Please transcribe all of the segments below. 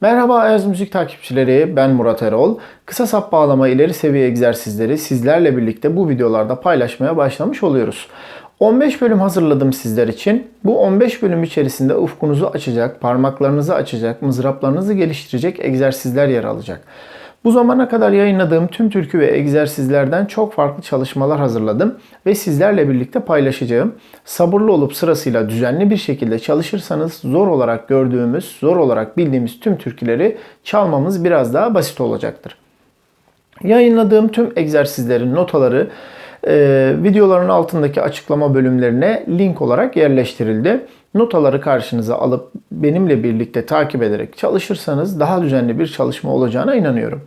Merhaba Ayaz Müzik takipçileri, ben Murat Erol. Kısa sap bağlama ileri seviye egzersizleri sizlerle birlikte bu videolarda paylaşmaya başlamış oluyoruz. 15 bölüm hazırladım sizler için. Bu 15 bölüm içerisinde ufkunuzu açacak, parmaklarınızı açacak, mızraplarınızı geliştirecek egzersizler yer alacak. Bu zamana kadar yayınladığım tüm türkü ve egzersizlerden çok farklı çalışmalar hazırladım ve sizlerle birlikte paylaşacağım. Sabırlı olup sırasıyla düzenli bir şekilde çalışırsanız zor olarak gördüğümüz, zor olarak bildiğimiz tüm türküleri çalmamız biraz daha basit olacaktır. Yayınladığım tüm egzersizlerin notaları e, videoların altındaki açıklama bölümlerine link olarak yerleştirildi. Notaları karşınıza alıp benimle birlikte takip ederek çalışırsanız daha düzenli bir çalışma olacağına inanıyorum.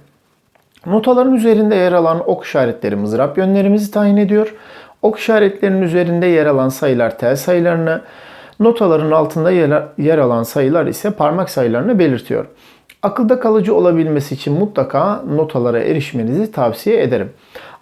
Notaların üzerinde yer alan ok işaretleri mızrap yönlerimizi tayin ediyor. Ok işaretlerinin üzerinde yer alan sayılar tel sayılarını, notaların altında yer alan sayılar ise parmak sayılarını belirtiyor. Akılda kalıcı olabilmesi için mutlaka notalara erişmenizi tavsiye ederim.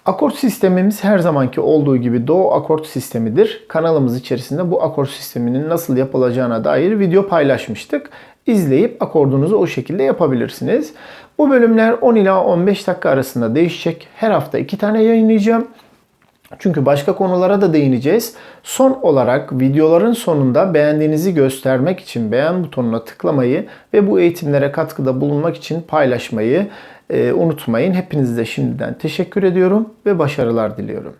Akort sistemimiz her zamanki olduğu gibi Do akort sistemidir. Kanalımız içerisinde bu akort sisteminin nasıl yapılacağına dair video paylaşmıştık. İzleyip akordunuzu o şekilde yapabilirsiniz. Bu bölümler 10 ila 15 dakika arasında değişecek. Her hafta 2 tane yayınlayacağım. Çünkü başka konulara da değineceğiz. Son olarak videoların sonunda beğendiğinizi göstermek için beğen butonuna tıklamayı ve bu eğitimlere katkıda bulunmak için paylaşmayı e, unutmayın. Hepinize şimdiden teşekkür ediyorum ve başarılar diliyorum.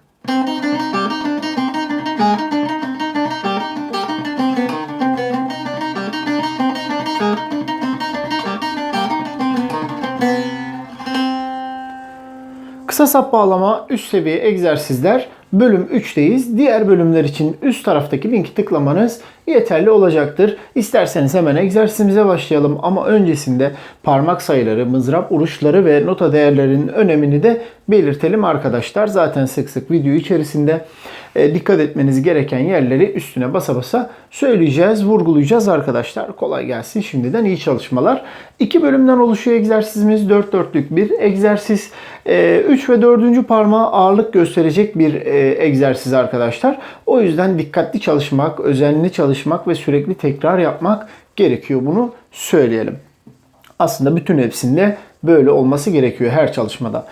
Kısa sap bağlama üst seviye egzersizler bölüm 3'teyiz. Diğer bölümler için üst taraftaki linki tıklamanız yeterli olacaktır. İsterseniz hemen egzersizimize başlayalım ama öncesinde parmak sayıları, mızrap vuruşları ve nota değerlerinin önemini de belirtelim arkadaşlar. Zaten sık sık video içerisinde dikkat etmeniz gereken yerleri üstüne basa basa söyleyeceğiz, vurgulayacağız arkadaşlar. Kolay gelsin şimdiden iyi çalışmalar. İki bölümden oluşuyor egzersizimiz. 4 dörtlük bir egzersiz. 3 e, ve 4. parmağa ağırlık gösterecek bir e, egzersiz arkadaşlar. O yüzden dikkatli çalışmak, özenli çalışmak ve sürekli tekrar yapmak gerekiyor. Bunu söyleyelim. Aslında bütün hepsinde böyle olması gerekiyor her çalışmada.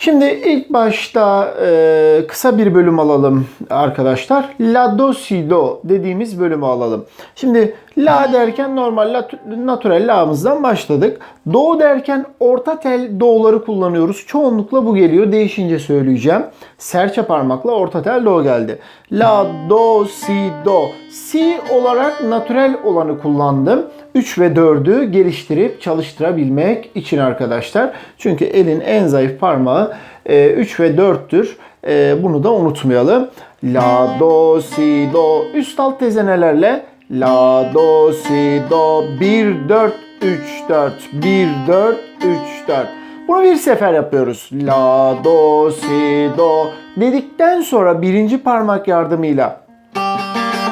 Şimdi ilk başta e, kısa bir bölüm alalım arkadaşlar. La do si do dediğimiz bölümü alalım. Şimdi la derken normal la, natural la'mızdan başladık. Do derken orta tel do'ları kullanıyoruz. Çoğunlukla bu geliyor. Değişince söyleyeceğim. Serçe parmakla orta tel do geldi. La do si do. Si olarak natural olanı kullandım. 3 ve 4'ü geliştirip çalıştırabilmek için arkadaşlar. Çünkü elin en zayıf parmağı 3 e, ve 4'tür. E, bunu da unutmayalım. La, do, si, do. Üst alt tezenelerle La, do, si, do. 1, 4, 3, 4. 1, 4, 3, 4. Bunu bir sefer yapıyoruz. La, do, si, do. Dedikten sonra birinci parmak yardımıyla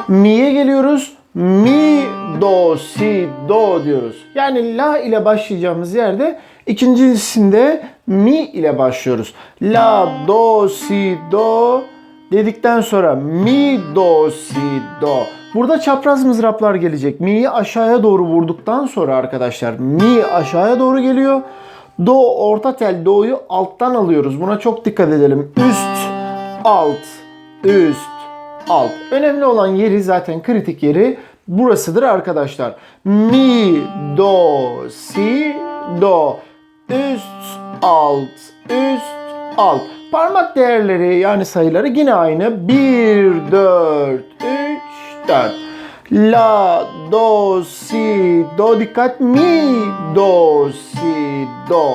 mi'ye geliyoruz mi, do, si, do diyoruz. Yani la ile başlayacağımız yerde ikincisinde mi ile başlıyoruz. La, do, si, do dedikten sonra mi, do, si, do. Burada çapraz mızraplar gelecek. Mi'yi aşağıya doğru vurduktan sonra arkadaşlar mi aşağıya doğru geliyor. Do orta tel do'yu alttan alıyoruz. Buna çok dikkat edelim. Üst, alt, üst, alt. Önemli olan yeri zaten kritik yeri burasıdır arkadaşlar. Mi, do, si, do. Üst, alt, üst, alt. Parmak değerleri yani sayıları yine aynı. 1, 4, 3, 4. La, do, si, do dikkat. Mi, do, si, do.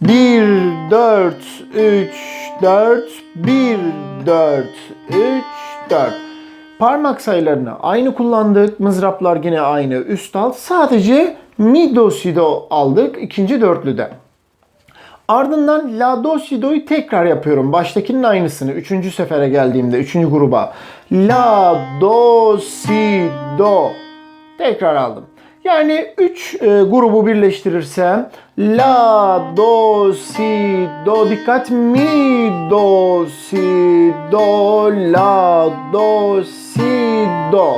1, 4, 3, 4, 1, 4, 3, 4. Parmak sayılarını aynı kullandık. Mızraplar yine aynı. Üst alt. Sadece mi do si do aldık ikinci dörtlüde. Ardından la do si do'yu tekrar yapıyorum. Baştakinin aynısını. Üçüncü sefere geldiğimde. Üçüncü gruba. La do si do. Tekrar aldım. Yani 3 e, grubu birleştirirsem la do si do dikkat mi do si do la do si do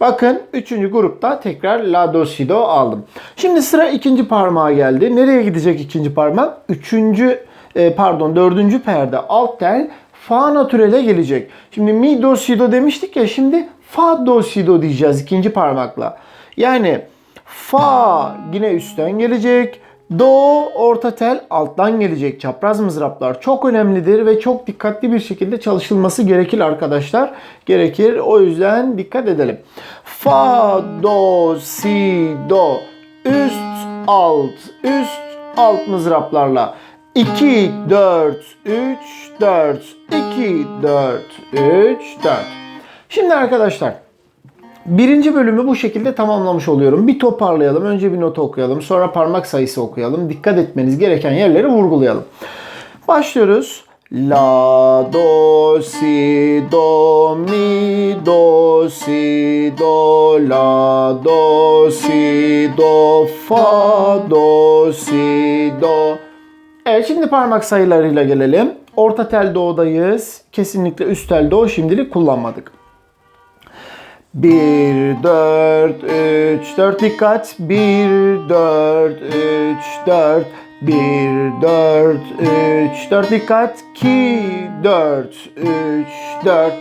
Bakın üçüncü grupta tekrar la do si do aldım. Şimdi sıra ikinci parmağa geldi. Nereye gidecek ikinci parmak? Üçüncü e, pardon dördüncü perde alt tel fa natürele gelecek. Şimdi mi do si do demiştik ya şimdi fa do si do diyeceğiz ikinci parmakla. Yani fa yine üstten gelecek. Do orta tel alttan gelecek. Çapraz mızraplar çok önemlidir ve çok dikkatli bir şekilde çalışılması gerekir arkadaşlar. Gerekir. O yüzden dikkat edelim. Fa, do, si, do. Üst, alt, üst, alt mızraplarla. 2, 4, 3, 4, 2, 4, 3, 4. Şimdi arkadaşlar Birinci bölümü bu şekilde tamamlamış oluyorum. Bir toparlayalım. Önce bir not okuyalım. Sonra parmak sayısı okuyalım. Dikkat etmeniz gereken yerleri vurgulayalım. Başlıyoruz. La, do, si, do, mi, do, si, do, la, do, si, do, fa, do, si, do. Evet şimdi parmak sayılarıyla gelelim. Orta tel do'dayız. Kesinlikle üst tel do şimdilik kullanmadık. 1, 4, 3, 4 dikkat. 1, 4, 3, 4. 1, 4, 3, 4 dikkat. 2, 4, 3, 4.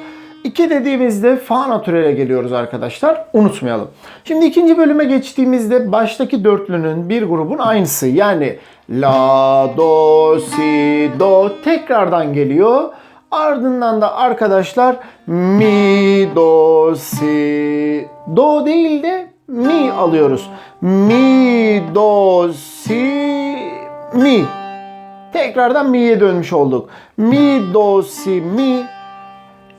2 dediğimizde fa natürele geliyoruz arkadaşlar. Unutmayalım. Şimdi ikinci bölüme geçtiğimizde baştaki dörtlünün bir grubun aynısı. Yani la, do, si, do tekrardan geliyor. Ardından da arkadaşlar mi, do, si, do değil de mi alıyoruz. Mi, do, si, mi. Tekrardan mi'ye dönmüş olduk. Mi, do, si, mi.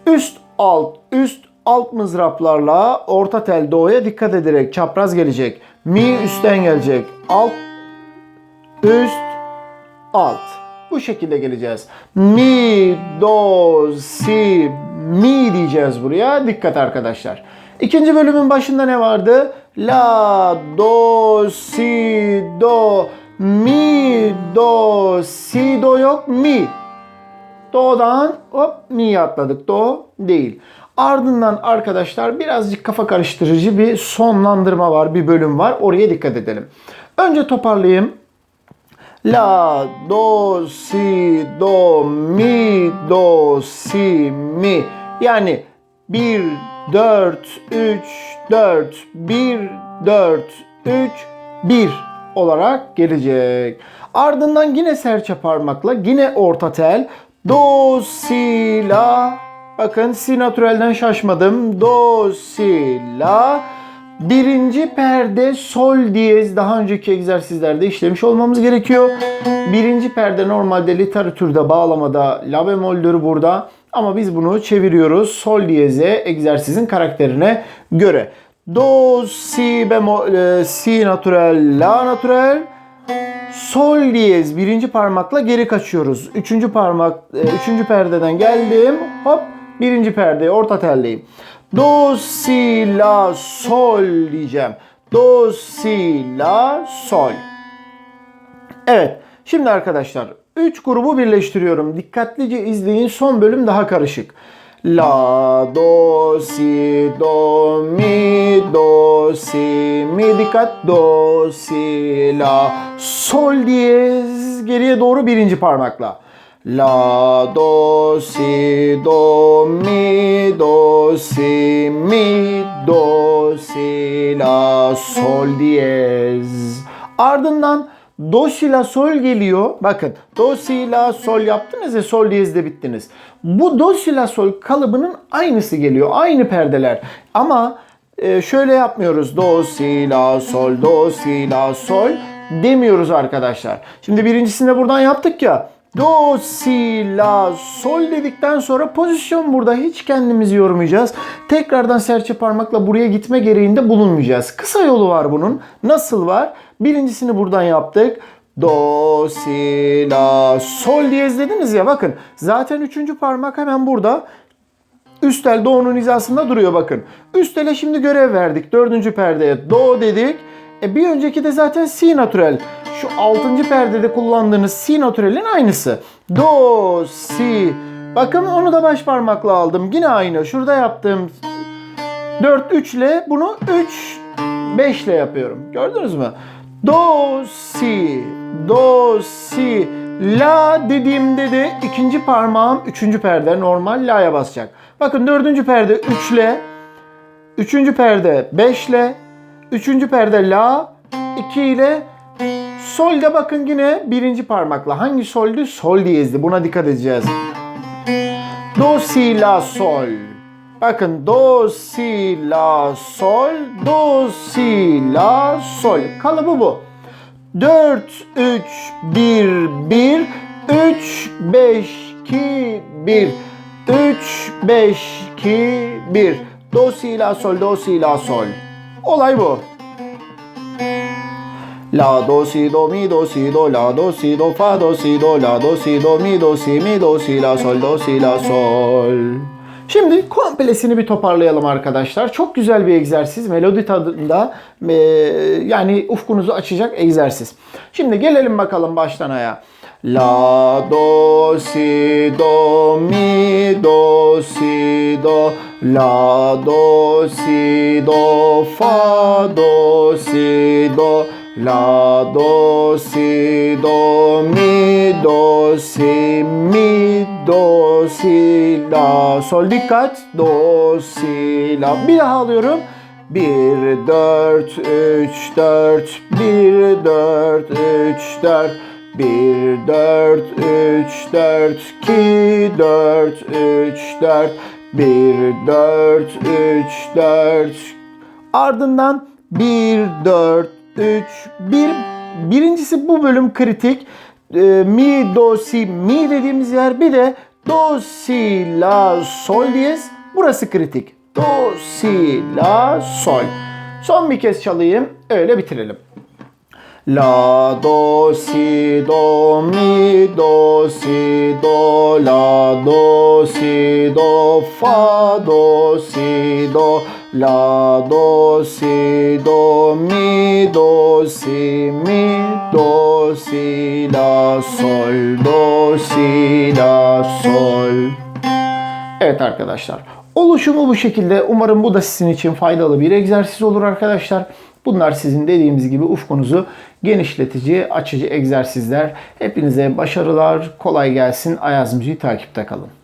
Üst, alt, üst, alt mızraplarla orta tel do'ya dikkat ederek çapraz gelecek. Mi üstten gelecek. Alt, üst, alt. Bu şekilde geleceğiz. Mi, do, si, mi diyeceğiz buraya. Dikkat arkadaşlar. İkinci bölümün başında ne vardı? La, do, si, do, mi, do, si, do yok, mi. Do'dan hop mi'ye atladık. Do değil. Ardından arkadaşlar birazcık kafa karıştırıcı bir sonlandırma var, bir bölüm var. Oraya dikkat edelim. Önce toparlayayım. La, do, si, do, mi, do, si, mi. Yani 1, 4, 3, 4, 1, 4, 3, 1 olarak gelecek. Ardından yine serçe parmakla yine orta tel. Do, si, la. Bakın si natürelden şaşmadım. Do, si, la. Birinci perde sol diyez daha önceki egzersizlerde işlemiş olmamız gerekiyor. Birinci perde normalde literatürde bağlamada la bemoldür burada. Ama biz bunu çeviriyoruz sol diyeze egzersizin karakterine göre. Do, si bemol, e, si natürel, la natürel. Sol diyez birinci parmakla geri kaçıyoruz. Üçüncü parmak, e, üçüncü perdeden geldim. Hop birinci perdeye orta teldeyim. Do, si, la, sol diyeceğim. Do, si, la, sol. Evet. Şimdi arkadaşlar 3 grubu birleştiriyorum. Dikkatlice izleyin. Son bölüm daha karışık. La, do, si, do, mi, do, si, mi. Dikkat. Do, si, la, sol diyez. Geriye doğru birinci parmakla. La, do, si, do, mi, do, si, mi, do, si, la, sol diyez. Ardından do, si, la, sol geliyor. Bakın do, si, la, sol yaptınız ya sol diyezde bittiniz. Bu do, si, la, sol kalıbının aynısı geliyor. Aynı perdeler. Ama e, şöyle yapmıyoruz. Do, si, la, sol, do, si, la, sol demiyoruz arkadaşlar. Şimdi birincisinde buradan yaptık ya. Do, si, la, sol dedikten sonra pozisyon burada hiç kendimizi yormayacağız. Tekrardan serçe parmakla buraya gitme gereğinde bulunmayacağız. Kısa yolu var bunun. Nasıl var? Birincisini buradan yaptık. Do, si, la, sol diyez dediniz ya bakın. Zaten üçüncü parmak hemen burada. Üst tel do'nun hizasında duruyor bakın. Üst tele şimdi görev verdik. Dördüncü perdeye do dedik. E bir önceki de zaten si natürel. Şu altıncı perdede kullandığınız si natürelin aynısı. Do, si. Bakın onu da baş parmakla aldım. Yine aynı. Şurada yaptığım 4 3 ile bunu 3 5 ile yapıyorum. Gördünüz mü? Do si do si la dediğimde de ikinci parmağım üçüncü perde normal la'ya basacak. Bakın dördüncü perde 3 ile üçüncü perde 5 ile üçüncü perde la 2 ile solde bakın yine birinci parmakla. Hangi soldü? Sol diyezdi. Buna dikkat edeceğiz. Do si la sol. Bakın do si la sol, do si la sol. Kalıbı bu. 4 3 1 1 3 5 2 1 3 5 2 1 Do si la sol, do si la sol. Olay bu. La do si do mi do si do la do si do fa do si do la do si do mi do si mi do si la sol do si la sol. Şimdi komplesini bir toparlayalım arkadaşlar. Çok güzel bir egzersiz. Melodi tadında e, yani ufkunuzu açacak egzersiz. Şimdi gelelim bakalım baştan aya. La do si do mi do si do la do si do fa do si do la do si do mi do si mi do si la. Sol dikkat do si la. Bir daha alıyorum. 1 4 3 4 1 4 3 4 1 4 3 4 2 4 3 4 1 4 3 4 ardından 1 4 3 1 birincisi bu bölüm kritik. Ee, mi do si mi dediğimiz yer. Bir de do si la sol diyez. Burası kritik. Do si la sol. Son bir kez çalayım. Öyle bitirelim. La do si do mi do si do la do si do fa do si do la do si do mi do si mi do si la sol do si la sol Evet arkadaşlar. Oluşumu bu şekilde. Umarım bu da sizin için faydalı bir egzersiz olur arkadaşlar. Bunlar sizin dediğimiz gibi ufkunuzu genişletici, açıcı egzersizler. Hepinize başarılar, kolay gelsin. Ayaz Müziği takipte kalın.